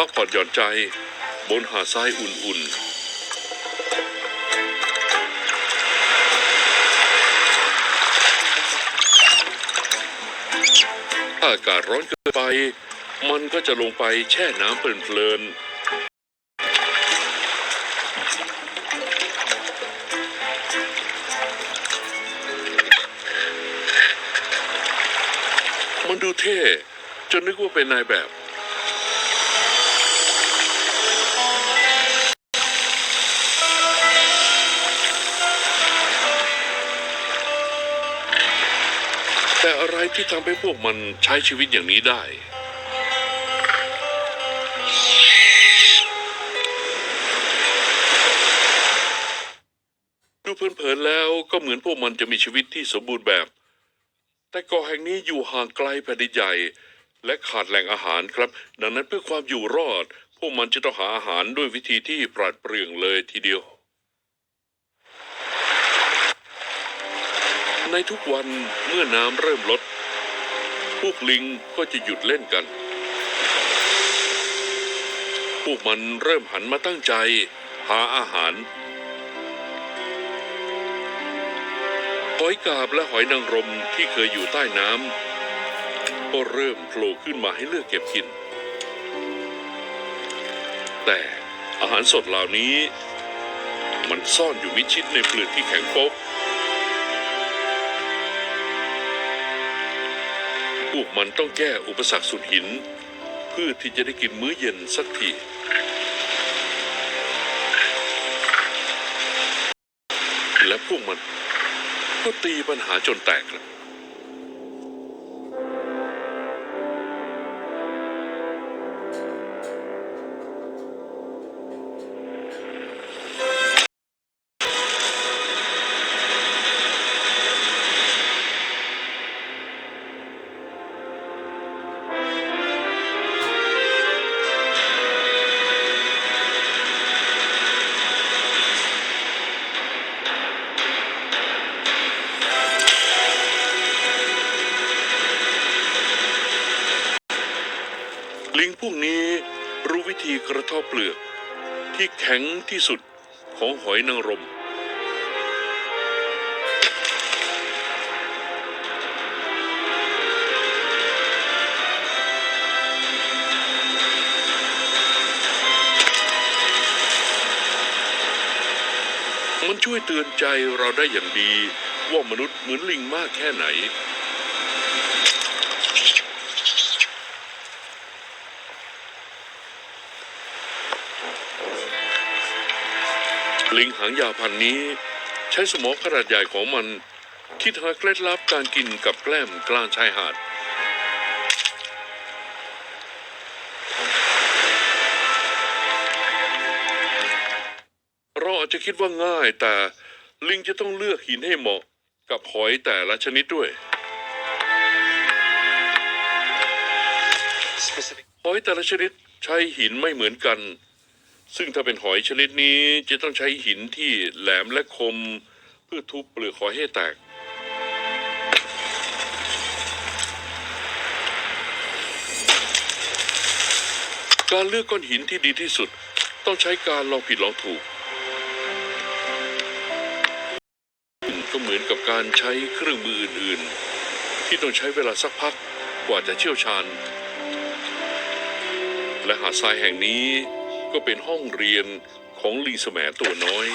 พักผ่อนหย่อนใจ บนหาดทรายอุ่นๆถ้าอากาศร้อนเกินไป มันก็จะลงไปแช่น้ำเพลินๆมันดูเท่ จนนึกว่าเป็นนายแบบ แต่อะไรที่ทำให้พวกมันใช้ชีวิตอย่างนี้ได้ ดูเผินๆแล้วก็เหมือนพวกมันจะมีชีวิตที่สมบูรณ์แบบ แต่เกาะแห่งนี้อยู่ห่างไกลแผ่นดินใหญ่ และขาดแหล่งอาหารครับ ดังนั้นเพื่อความอยู่รอด พวกมันจะต้องหาอาหารด้วยวิธีที่ปราดเปรื่องเลยทีเดียว ในทุกวันเมื่อน้ำเริ่มลด พวกลิงก็จะหยุดเล่นกัน พวกมันเริ่มหันมาตั้งใจ หาอาหารหอยกาบและหอยนางรมที่เคยอยู่ใต้น้ำก็เริ่มโผล่ขึ้นมาให้เลือกเก็บกิน แต่อาหารสดเหล่านี้ มันซ่อนอยู่มิชิดในเปลือกที่แข็งโป๊ก พวกมันต้องแก้อุปสรรคสุดหิน เพื่อที่จะได้กินมื้อเย็นสักทีและพวกมันก็ตีปัญหาจนแตกครับลิง พวกนี้รู้วิธีกระเทบเปลือก ที่แข็งที่สุดของหอยนางรม มันช่วยเตือนใจเราได้อย่างดีว่ามนุษย์เหมือนลิงมากแค่ไหน ลิงหางยาวพันนี้ ใช้สมองขนาดใหญ่ของมันคิดหาเคล็ดลับการกินกับแกล้มกลางชายหาด เราอาจจะคิดว่าง่ายแต่ลิงจะต้องเลือกหินให้เหมาะกับหอยแต่ละชนิดด้วยหอยแต่ละชนิดใช้หินไม่เหมือนกัน ซึ่งถ้าเป็นหอยชนิดนี้จะต้องใช้หินที่แหลมและคม เพื่อทุบเปลือกหอยให้แตก การเลือกก้อนหินที่ดีที่สุด ต้องใช้การลองผิดลองถูก ก็เหมือนกับการใช้เครื่องมืออื่น ๆ ที่ต้องใช้เวลาสักพักกว่าจะเชี่ยวชาญ และหาดทรายแห่งนี้ ก็เป็นห้องเรียนของลิงแสมตัวน้อย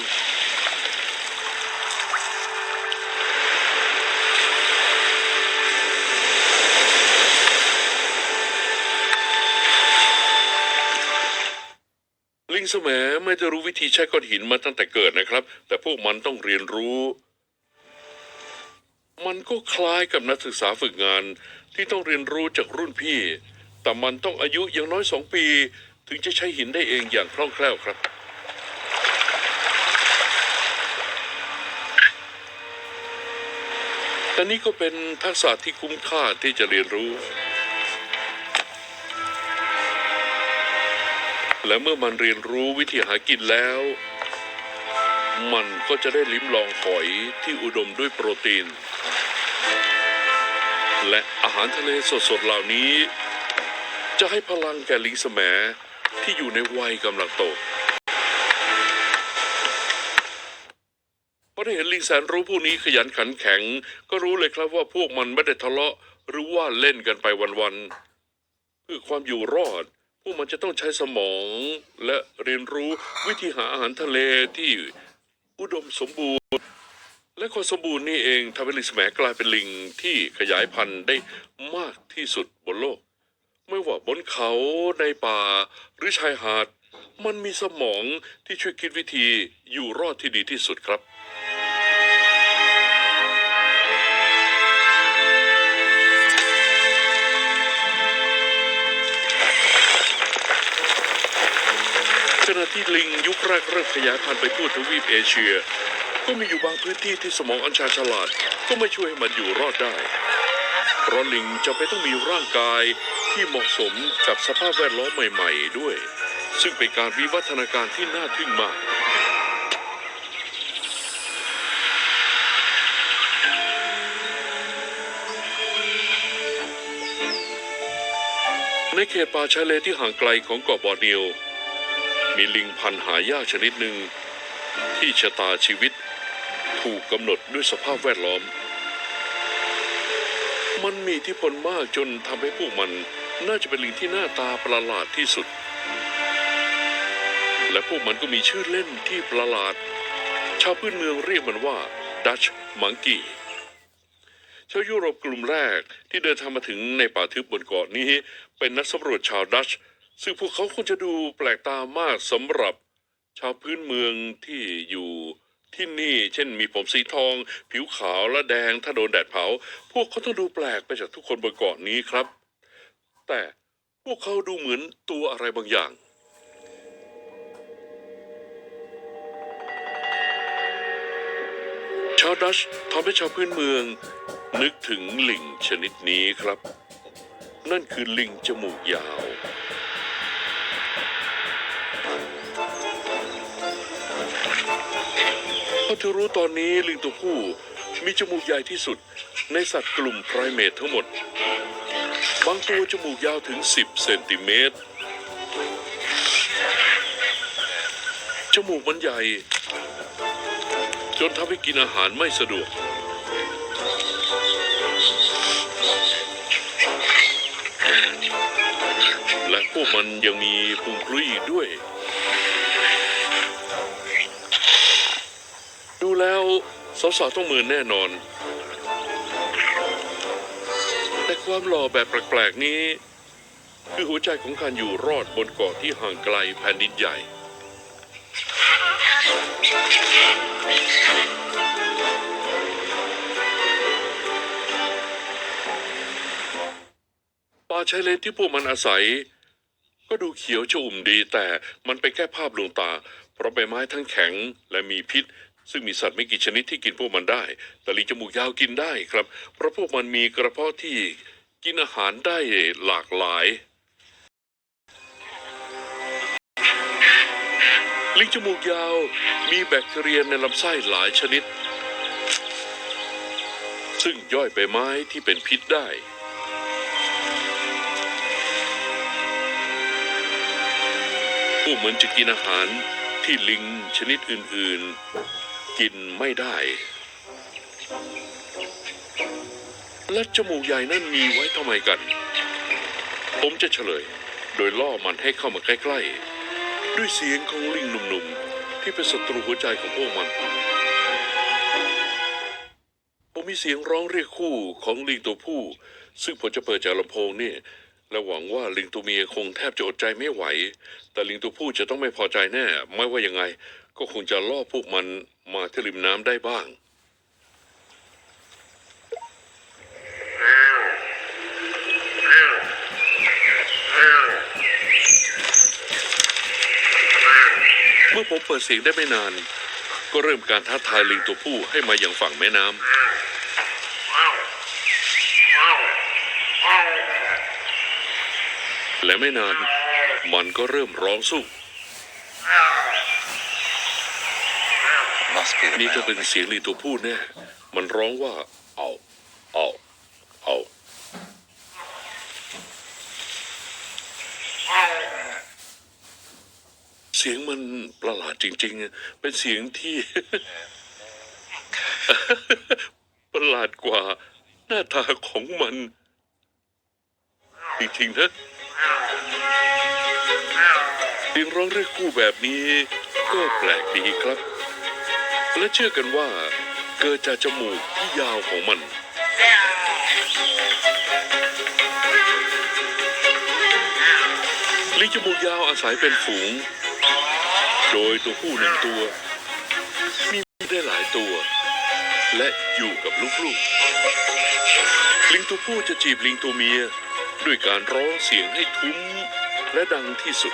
ลิงแสมไม่ได้รู้วิธีใช้ก้อนหินมาตั้งแต่เกิดนะครับ แต่พวกมันต้องเรียนรู้ มันก็คล้ายกับนักศึกษาฝึกงานที่ต้องเรียนรู้จากรุ่นพี่ แต่มันต้องอายุอย่างน้อยสองปี ถึงจะใช้หินได้เองอย่างคล่องแคล่วครับ แต่นี่ก็เป็นทักษะที่คุ้มค่าที่จะเรียนรู้ และเมื่อมันเรียนรู้วิธีหากินแล้ว มันก็จะได้ลิ้มลองหอยที่อุดมด้วยโปรตีน และอาหารทะเลสดๆเหล่านี้จะให้พลังแก่ลิงแสม ที่อยู่ในวัยกำลังโตพอได้เห็นลิงแสนรู้ผู้นี้ขยันขันแข็ง ก็รู้เลยครับว่าพวกมันไม่ได้ทะเลาะหรือว่าเล่นกันไปวันๆเพื่อความอยู่รอด พวกมันจะต้องใช้สมอง และเรียนรู้วิธีหาอาหารทะเลที่อุดมสมบูรณ์ และความสมบูรณ์นี่เองทำให้ลิงแสมกลายเป็นลิงที่ขยายพันธุ์ได้มากที่สุดบนโลก ไม่ว่าบนเขาในป่า หรือชายหาด มันมีสมองที่ช่วยคิดวิธีอยู่รอดที่ดีที่สุดครับขณะที่ลิงยุคแรกเริ่มขยายพันธุ์ไปทั่วทวีปเอเชีย ก็มีอยู่บางพื้นที่ที่สมองอัญชาฉลาด ก็ไม่ช่วยให้มันอยู่รอดได้ เพราะลิงจำเป็นต้องมีร่างกาย ที่เหมาะสมกับสภาพแวดล้อมใหม่ ๆ ด้วย ซึ่งเป็นการวิวัฒนาการที่น่าทึ่งมากในเขตป่าชายเลนที่ห่างไกลของเกาะบอร์เนียว มีลิงพันหายากชนิดหนึ่ง ที่ชะตาชีวิตถูกกำหนดด้วยสภาพแวดล้อม มันมีทธิพลมากจนทำให้พวกมัน น่าจะเป็นลิงที่หน้าตาประหลาดที่สุด และพวกมันก็มีชื่อเล่นที่ประหลาด ชาวพื้นเมืองเรียกมันว่าดัชมังกี้ชาวยุโรปกลุ่มแรกที่เดินทางมาถึงในป่าทึบบนเกาะนี้ เป็นนักสำรวจชาวดัช ซึ่งพวกเขาคงจะดูแปลกตามากสำหรับชาวพื้นเมืองที่อยู่ที่นี่ เช่นมีผมสีทอง ผิวขาวและแดงถ้าโดนแดดเผา พวกเขาต้องดูแปลกไปจากทุกคนบนเกาะนี้ครับ แต่พวกเขาดูเหมือนตัวอะไรบางอย่าง ชาวดัชทำให้ชาวพื้นเมือง นึกถึงลิงชนิดนี้ครับ นั่นคือลิงจมูกยาว พอเธอรู้ตอนนี้ลิงตัวผู้มีจมูกใหญ่ที่สุดในสัตว์กลุ่มไพรเมททั้งหมด บางตัวจมูกยาวถึง 10 เซนติเมตร จมูกมันใหญ่ จนทำให้กินอาหารไม่สะดวก และพวกมันยังมีพุงคลุยอีกด้วย ดูแล้วสาวๆต้องมือแน่นอน ความหล่อแบบแปลกๆนี้ คือหัวใจของการอยู่รอดบนเกาะที่ห่างไกลแผ่นดินใหญ่ ป่าชายเลนที่พวกมันอาศัย ก็ดูเขียวชอุ่มดีแต่มันเป็นแค่ภาพลวงตา เพราะใบไม้ทั้งแข็งและมีพิษซึ่งมีสัตว์ไม่กี่ชนิดที่กินพวกมันได้ แต่ลิงจมูกยาวกินได้ครับ เพราะพวกมันมีกระเพาะที่ กินอาหารได้หลากหลาย ลิงจมูกยาวมีแบคทีเรียในลำไส้หลายชนิด ซึ่งย่อยใบไม้ที่เป็นพิษได้พวกมันจะกินอาหารที่ลิงชนิดอื่นๆ กินไม่ได้ และจมูกใหญ่นั่นมีไว้ทำไมกัน ผมจะเฉลย โดยล่อมันให้เข้ามาใกล้ๆ ด้วยเสียงของลิงหนุ่มๆ ที่เป็นศัตรูหัวใจของพวกมัน ผมมีเสียงร้องเรียกคู่ของลิงตัวผู้ ซึ่งผมจะเปิดจากลำโพงนี่และหวังว่าลิงตัวเมียคงแทบจะอดใจไม่ไหว แต่ลิงตัวผู้จะต้องไม่พอใจแน่ ไม่ว่ายังไง ก็คงจะล่อพวกมันมาที่ริมน้ำได้บ้าง เมื่อผมเปิดเสียงได้ไม่นาน ก็เริ่มการท้าทายลิงตัวผู้ให้มาอย่างฝั่งแม่น้ำและไม่นาน มันก็เริ่มร้องสู้ Must be the นี่ก็ male. เป็นเสียงลิงตัวผู้แน่ มันร้องว่าเอาเอา เอา ผ สียงมันประหลาด จริง ๆ เป็นเสียงที่ ประหลาดกว่าหน้าตาของมัน จริงๆนะเสียงร้องเรียกคู่แบบนี้ก็แปลกดีครับ และเชื่อกันว่า เกิดจากจมูกที่ยาวของมันลิงจมูกยาวอาศัยเป็นฝูง โดยตัวผู้หนึ่งตัว มีได้หลายตัว และอยู่กับลูกๆ ลิงตัวผู้จะจีบลิงตัวเมีย ด้วยการร้องเสียงให้ทุ้มและดังที่สุด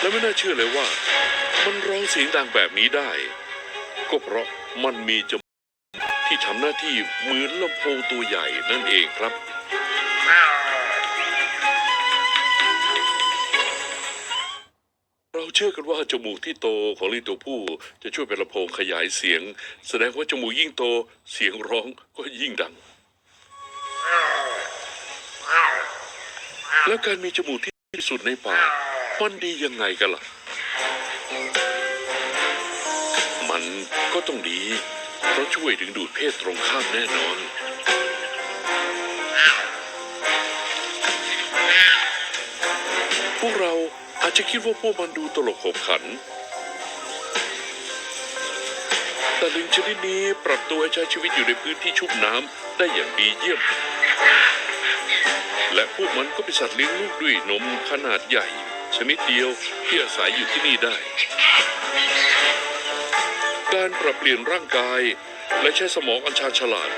และไม่น่าเชื่อเลยว่า มันร้องเสียงดังแบบนี้ได้ ก็เพราะมันมีจม ที่ทำหน้าที่เหมือนลำโพงตัวใหญ่นั่นเองครับ เราเชื่อกันว่าจมูกที่โตของลิงตัวผู้จะช่วยเป็นลำโพงขยายเสียง แสดงว่าจมูกยิ่งโตเสียงร้องก็ยิ่งดัง แล้วการมีจมูกที่สุดในป่ามันดียังไงกันล่ะ มันก็ต้องดี เพราะช่วยดึงดูดเพศตรงข้ามแน่นอน พวกเราอาจจะคิดว่าพวกมันดูตลกขบขัน แต่ลิงชนิดนี้ปรับตัวให้ใช้ชีวิตอยู่ในพื้นที่ชุ่มน้ำได้อย่างดีเยี่ยม และพวกมันก็เป็นสัตว์เลี้ยงลูกด้วยนมขนาดใหญ่ ชนิดเดียวที่อาศัยอยู่ที่นี่ได้ การปรับเปลี่ยนร่างกาย และใช้สมองอันชาญฉลาด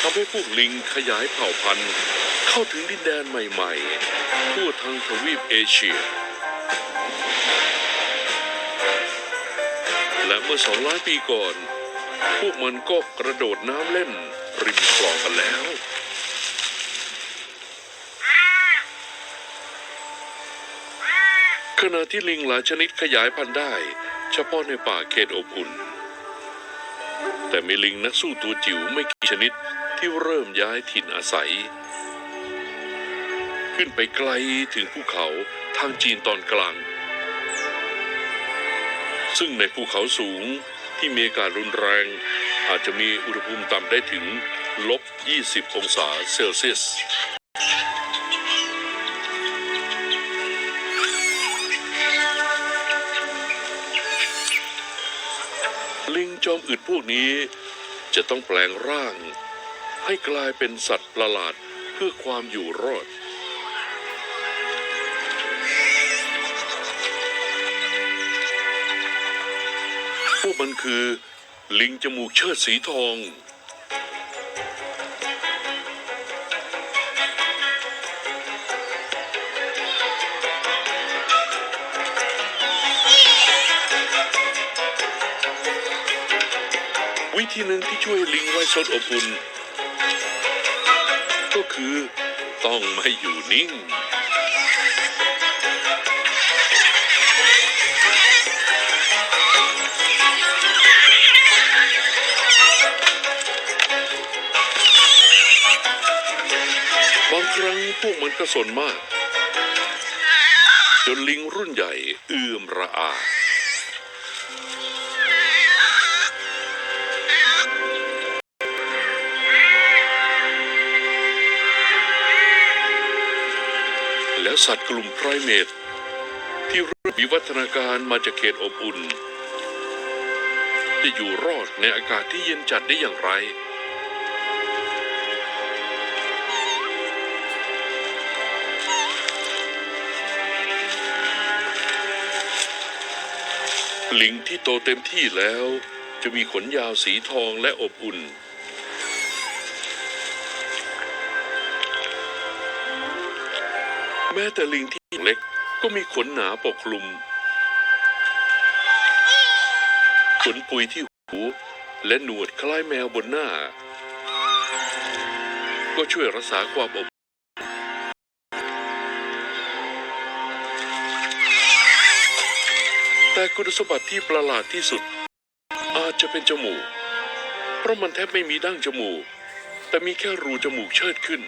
ทำให้พวกลิงขยายเผ่าพันธุ์ เข้าถึงดินแดนใหม่ๆ ทั่วทั้งทวีปเอเชีย และเมื่อสองล้านปีก่อน พวกมันก็กระโดดน้ำเล่นริมคลองกันแล้ว ขณะที่ลิงหลายชนิดขยายพันธุ์ได้ เฉพาะในป่าเขตอบอุ่น แต่มีลิงนักสู้ตัวจิ๋วไม่กี่ชนิดที่เริ่มย้ายถิ่นอาศัย ขึ้นไปไกลถึงภูเขาทางจีนตอนกลาง ซึ่งในภูเขาสูงที่มีอากาศรุนแรง อาจจะมีอุณหภูมิต่ำได้ถึงลบ 20 องศาเซลเซียส จอมอึดพวกนี้ จะต้องแปลงร่าง ให้กลายเป็นสัตว์ประหลาดเพื่อความอยู่รอด พวกมันคือ ลิงจมูกเชิดสีทอง วิธีหนึ่งที่ช่วยลิงไว้สดอบอุ่นก็คือต้องไม่อยู่นิ่ง บางครั้งพวกมันก็สนมาก จนลิงรุ่นใหญ่เอื้อมระอา แล้วสัตว์กลุ่มไพรเมทที่เริ่มวิวัฒนาการมาจากเขตอบอุ่น จะอยู่รอดในอากาศที่เย็นจัดได้อย่างไร ลิงที่โตเต็มที่แล้วจะมีขนยาวสีทองและอบอุ่น แม้แต่ลิงที่เล็กก็มีขนหนาปกคลุม ขนปุยที่หูและหนวดคล้ายแมวบนหน้า ก็ช่วยรักษาความอบแต่คุณสมบัติที่ประหลาดที่สุด อาจจะเป็นจมูก เพราะมันแทบไม่มีดั้งจมูก แต่มีแค่รูจมูกเชิดขึ้น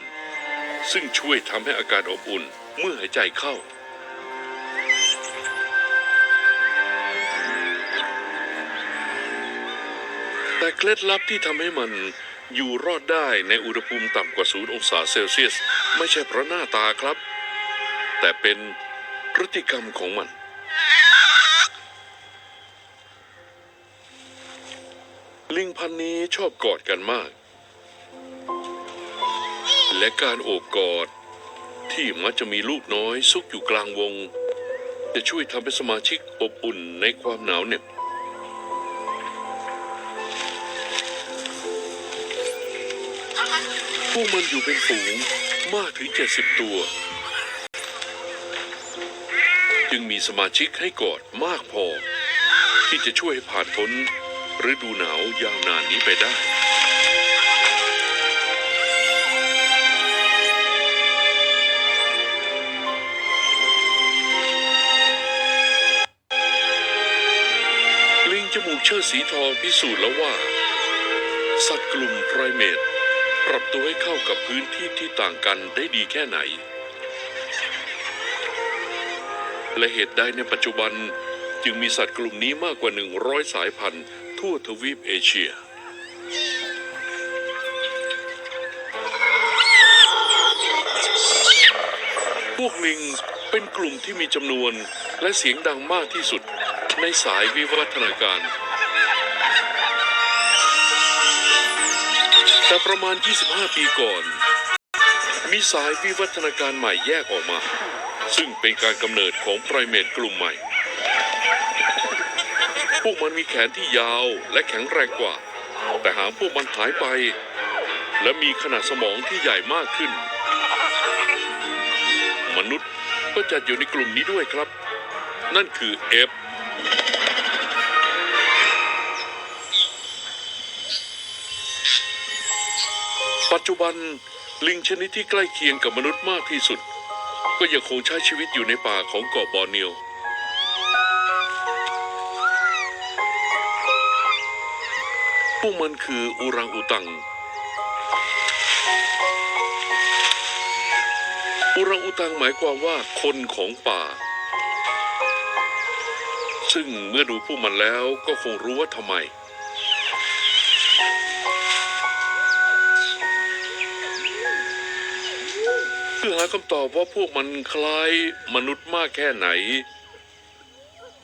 ซึ่งช่วยทำให้อากาศอบอุ่น เมื่อหายใจเข้า แต่เคล็ดลับที่ทำให้มันอยู่รอดได้ในอุณหภูมิต่ำกว่าศูนย์องศาเซลเซียส ไม่ใช่เพราะหน้าตาครับ แต่เป็นพฤติกรรมของมัน ลิงพันนี้ชอบกอดกันมาก และการโอบกอด ที่มักจะมีลูกน้อยซุกอยู่กลางวง จะช่วยทำให้สมาชิกอบอุ่นในความหนาวเหน็บพวกมันอยู่เป็นฝูงมากถึง 70 ตัว จึงมีสมาชิกให้กอดมากพอ ที่จะช่วยให้ผ่านพ้นฤดูหนาวยาวนานนี้ไปได้ เชิดสีทองพิสูจน์แล้วว่า สัตว์กลุ่มไพรเมตปรับตัวให้เข้ากับพื้นที่ที่ต่างกันได้ดีแค่ไหน และเหตุใดในปัจจุบันจึงมีสัตว์กลุ่มนี้มากกว่า 100 สายพันธุ์ ทั่วทวีปเอเชียพวกลิงเป็นกลุ่มที่มีจำนวนและเสียงดังมากที่สุดในสายวิวัฒนาการ แต่ประมาณ 25 ปีก่อน มีสายวิวัฒนาการใหม่แยกออกมา ซึ่งเป็นการกำเนิดของไพรเมตกลุ่มใหม่ พวกมันมีแขนที่ยาวและแข็งแรงกว่า แต่หางพวกมันหายไป และมีขนาดสมองที่ใหญ่มากขึ้น มนุษย์ก็จัดอยู่ในกลุ่มนี้ด้วยครับ นั่นคือเอฟ ปัจจุบันลิงชนิดที่ใกล้เคียงกับมนุษย์มากที่สุด ก็ยังคงใช้ชีวิตอยู่ในป่าของเกาะบอร์เนียวพวกมันคืออูรังอูตัง อูรังอูตังหมายความว่าคนของป่า ซึ่งเมื่อดูพวกมันแล้วก็คงรู้ว่าทำไม หาคำตอบว่าพวกมันคล้ายมนุษย์มากแค่ไหน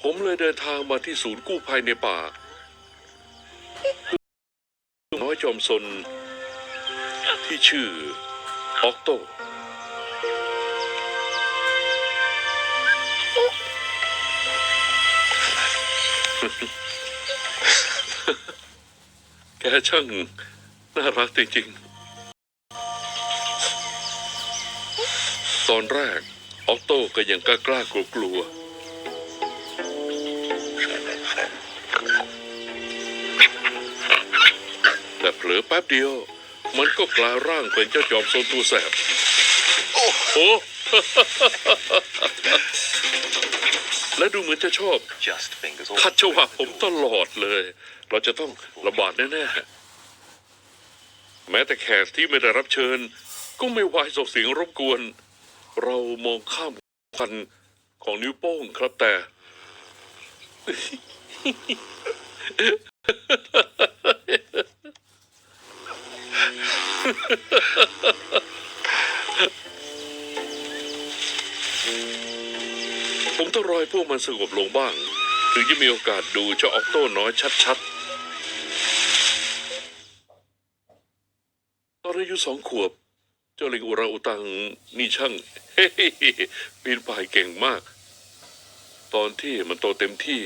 ผมเลยเดินทางมาที่ศูนย์กู้ภัยในป่าน้อยจอมซนที่ชื่อออกโตแกช่างน่ารักจริงๆ ตอนแรกออโต้ก็ยังกล้ากล้ากลัวกลัวๆแต่เผลอแป๊บเดียว มันก็กลายร่างเป็นเจ้าจอมโซนตัวแสบ โอ้โห และดูเหมือนจะชอบ Just fingers ขัดจังหวะผมตลอดเลย เราจะต้องระบาดแน่ๆ แม้แต่แขกที่ไม่ได้รับเชิญ ก็ไม่วายส่งเสียงรบกวน เรามองข้ามพันของนิ้วโป้งครับแต่ ผมต้องรอให้พวกมันสงบลงบ้าง ถึงจะมีโอกาสดูเจ้าออกโต้น้อยชัดๆ ตอนอายุสองขวบ เจ้าลิงอุราอุตังนี่ช่างเฮ้ปีนป่ายเก่งมาก ตอนที่มันโตเต็มที่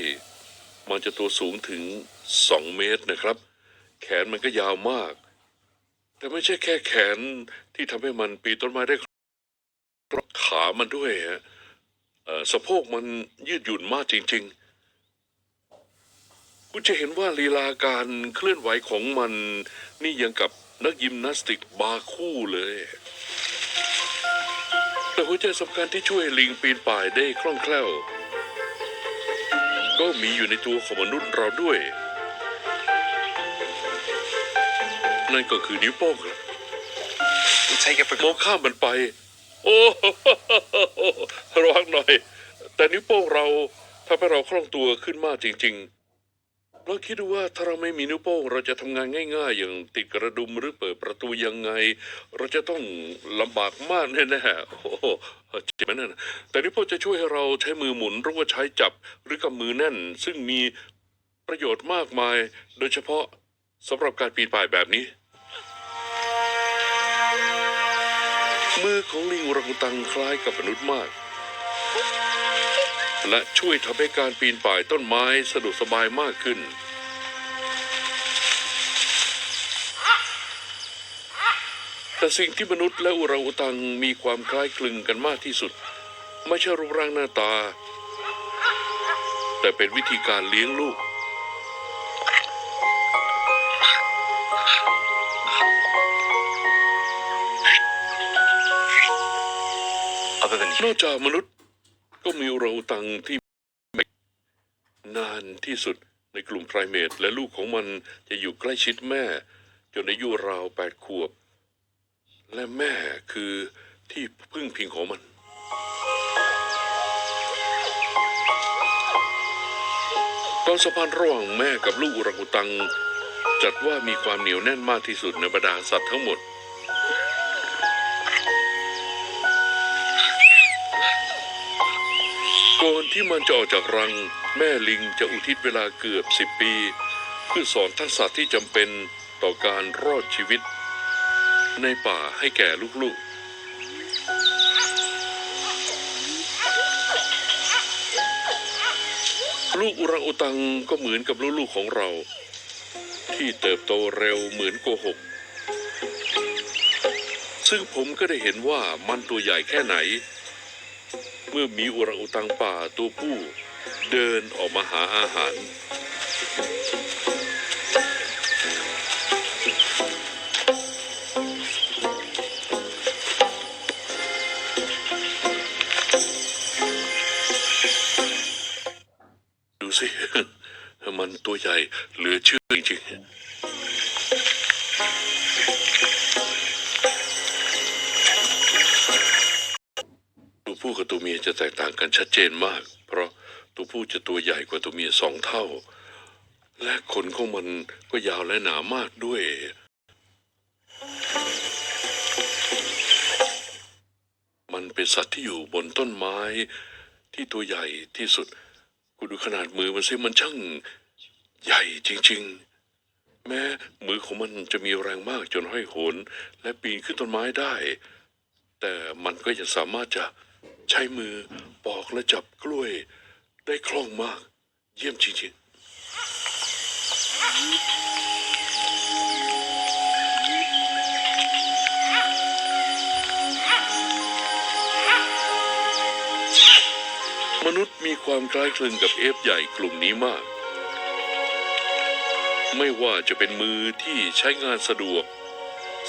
มันจะตัวสูงถึงสองเมตรนะครับ แขนมันก็ยาวมาก แต่ไม่ใช่แค่แขนที่ทำให้มันปีนต้นไม้ได้ราะขามันด้วยฮะสะโพกมันยืดหยุ่นมากจริง ๆ คุณจะเห็นว่าลีลาการเคลื่อนไหวของมันนี่ยังกับ นักยิมนาสติกบาร์คู่เลย แต่หัวใจสำคัญที่ช่วยลิงปีนป่ายได้คล่องแคล่ว ก็มีอยู่ในตัวของมนุษย์เราด้วย นั่นก็คือนิ้วโป้งครับ We'll take it for มองข้ามมันไป โอ้ ระวังหน่อย แต่นิ้วโป้งเราทำให้เราคล่องตัวขึ้นมากจริง ๆ เราคิดดูว่าถ้าเราไม่มีนิ้วโป้งเราจะทำงานง่ายๆ อย่างติดกระดุมหรือเปิดประตูยังไง เราจะต้องลำบากมากแน่ๆโอ้โหเจ็บไหมนั่นแต่นิ้วโป้งจะช่วยให้เราใช้มือหมุนหรือว่าใช้จับหรือกำมือแน่น ซึ่งมีประโยชน์มากมาย โดยเฉพาะสำหรับการปีนป่ายแบบนี้ มือของลิงรังอุตังคล้ายกับมนุษย์มาก และช่วยทำให้การปีนป่ายต้นไม้สะดวกสบายมากขึ้น แต่สิ่งที่มนุษย์และอุรังอุตังมีความคล้ายคลึงกันมากที่สุด ไม่ใช่รูปร่างหน้าตา แต่เป็นวิธีการเลี้ยงลูก other than นอกจากมนุษย์ ก็มีอุรังอุตังที่นานที่สุดในกลุ่มไพรเมตและลูกของมันจะอยู่ใกล้ชิดแม่ จนอายุราวแปดขวบ และแม่คือที่พึ่งพิงของมัน ความสัมพันธ์ระหว่างแม่กับลูกอุรังอุตัง จัดว่ามีความเหนียวแน่นมากที่สุดในบรรดาสัตว์ทั้งหมด ก่อนที่มันจะออกจากรัง แม่ลิงจะอุทิศเวลาเกือบสิบปี เพื่อสอนทักษะที่จำเป็นต่อการรอดชีวิต ในป่าให้แก่ลูกๆลูกอุรังอุตังก็เหมือนกับลูกๆของเรา ที่เติบโตเร็วเหมือนโกหก ซึ่งผมก็ได้เห็นว่ามันตัวใหญ่แค่ไหน เมื่อมีอุรังอุตังป่าตัวผู้เดินออกมาหาอาหาร ดูสิ มันตัวใหญ่เหลือเชื่อ แตกต่างกันชัดเจนมาก เพราะตัวผู้จะตัวใหญ่กว่าตัวเมียสองเท่า และขนของมันก็ยาวและหนามากด้วย มันเป็นสัตว์ที่อยู่บนต้นไม้ที่ตัวใหญ่ที่สุด คุณดูขนาดมือมันสิมันช่างใหญ่จริง ๆแม้มือของมันจะมีแรงมากจนห้อยโหนและปีนขึ้นต้นไม้ได้ แต่มันก็ยังสามารถจะ ใช้มือปอกและจับกล้วยได้คล่องมาก เยี่ยมจริงๆมนุษย์มีความคล้ายคลึงกับเอฟใหญ่กลุ่มนี้มาก ไม่ว่าจะเป็นมือที่ใช้งานสะดวก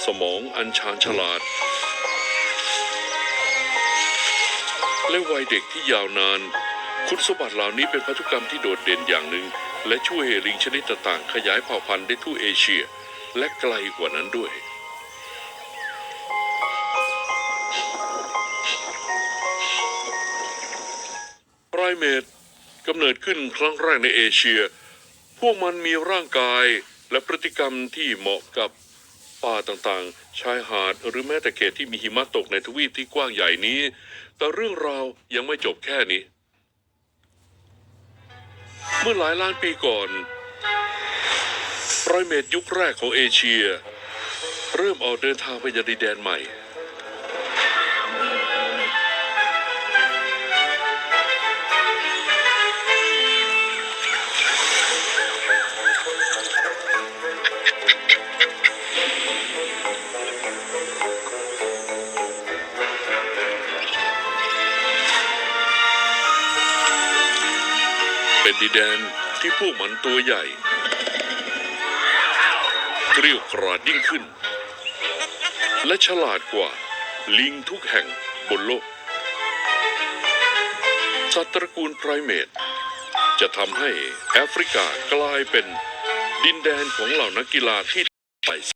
สมองอันชาญฉลาด และวัยเด็กที่ยาวนาน คุณสมบัติเหล่านี้เป็นพันธุกรรมที่โดดเด่นอย่างหนึ่ง และช่วยให้ลิงชนิดต่างๆขยายเผ่าพันธุ์ได้ทั่วเอเชีย และไกลกว่านั้นด้วยไรเมตกำเนิดขึ้นครั้งแรกในเอเชีย พวกมันมีร่างกายและพฤติกรรมที่เหมาะกับป่าต่างๆ ชายหาดหรือแม้แต่เขตที่มีหิมะตกในทวีปที่กว้างใหญ่นี้ แต่เรื่องราวยังไม่จบแค่นี้ เมื่อหลายล้านปีก่อนไพรเมตยุคแรกของเอเชีย เริ่มออกเดินทางไปยังดินแดนใหม่ ดินแดนที่พวกมันตัวใหญ่เกลียวกราดยิ่งขึ้น และฉลาดกว่าลิงทุกแห่งบนโลก สัตว์ตระกูลไพรเมตจะทำให้แอฟริกากลายเป็นดินแดนของเหล่านักกีฬาที่ไป